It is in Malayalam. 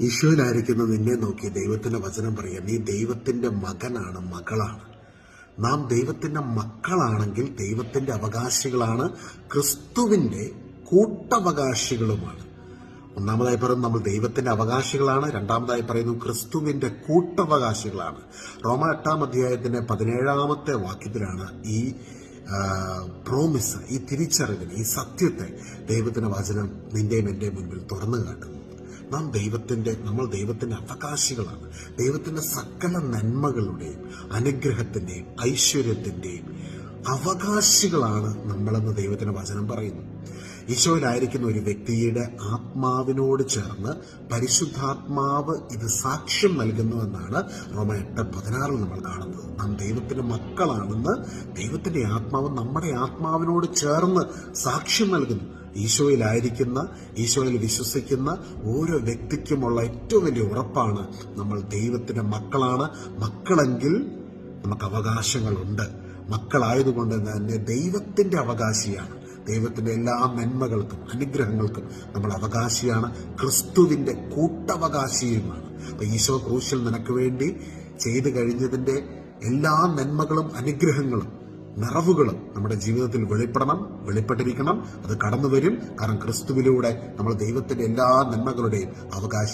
ഈശോയിലായിരിക്കുന്ന നിന്നെ നോക്കി ദൈവത്തിന്റെ വചനം പറയുക നീ ദൈവത്തിന്റെ മകനാണ് മകളാണ്. നാം ദൈവത്തിന്റെ മക്കളാണെങ്കിൽ ദൈവത്തിന്റെ അവകാശികളാണ് ക്രിസ്തുവിന്റെ കൂട്ടവകാശികളുമാണ്. ഒന്നാമതായി പറയുന്നത് നമ്മൾ ദൈവത്തിന്റെ അവകാശികളാണ് രണ്ടാമതായി പറയുന്നു ക്രിസ്തുവിന്റെ കൂട്ടവകാശികളാണ്. റോമ എട്ടാം അധ്യായത്തിന്റെ പതിനേഴാമത്തെ വാക്യത്തിലാണ് ഈ പ്രോമിസ് ഈ തിരിച്ചറിവിന് ഈ സത്യത്തെ ദൈവത്തിന്റെ വചനം നിന്റെയും എന്റെയും മുൻപിൽ തുറന്നു കാട്ടുന്നു നാം ദൈവത്തിന്റെ നമ്മൾ ദൈവത്തിന്റെ അവകാശികളാണ്. ദൈവത്തിന്റെ സകല നന്മകളുടെയും അനുഗ്രഹത്തിന്റെയും ഐശ്വര്യത്തിന്റെയും അവകാശികളാണ് നമ്മളെന്ന് ദൈവത്തിന്റെ വചനം പറയുന്നു. ഈശോയിലായിരിക്കുന്ന ഒരു വ്യക്തിയുടെ ആത്മാവിനോട് ചേർന്ന് പരിശുദ്ധാത്മാവ് ഇത് സാക്ഷ്യം നൽകുന്നുവെന്നാണ് റോമ എട്ട് പതിനാറിൽ നമ്മൾ കാണുന്നത്. നാം ദൈവത്തിന്റെ മക്കളാണെന്ന് ദൈവത്തിന്റെ ആത്മാവ് നമ്മുടെ ആത്മാവിനോട് ചേർന്ന് സാക്ഷ്യം നൽകുന്നു. ഈശോയിലായിരിക്കുന്ന ഈശോയിൽ വിശ്വസിക്കുന്ന ഓരോ വ്യക്തിക്കുമുള്ള ഏറ്റവും വലിയ ഉറപ്പാണ് നമ്മൾ ദൈവത്തിന്റെ മക്കളാണ്. മക്കളെങ്കിൽ നമുക്ക് അവകാശങ്ങളുണ്ട്. മക്കളായതുകൊണ്ട് തന്നെ ദൈവത്തിന്റെ അവകാശിയാണ്. ദൈവത്തിന്റെ എല്ലാ നന്മകൾക്കും അനുഗ്രഹങ്ങൾക്കും നമ്മൾ അവകാശിയാണ്. ക്രിസ്തുവിന്റെ കൂട്ടവകാശിയുമാണ്. അപ്പൊ ഈശോ ക്രൂശിൽ നിനക്ക് വേണ്ടി ചെയ്തു കഴിഞ്ഞതിന്റെ എല്ലാ നന്മകളും അനുഗ്രഹങ്ങളും നിറവുകളും നമ്മുടെ ജീവിതത്തിൽ വെളിപ്പെടണം വെളിപ്പെട്ടിരിക്കണം. അത് കടന്നു വരും കാരണം ക്രിസ്തുവിലൂടെ നമ്മൾ ദൈവത്തിന്റെ എല്ലാ നന്മകളുടെയും അവകാശി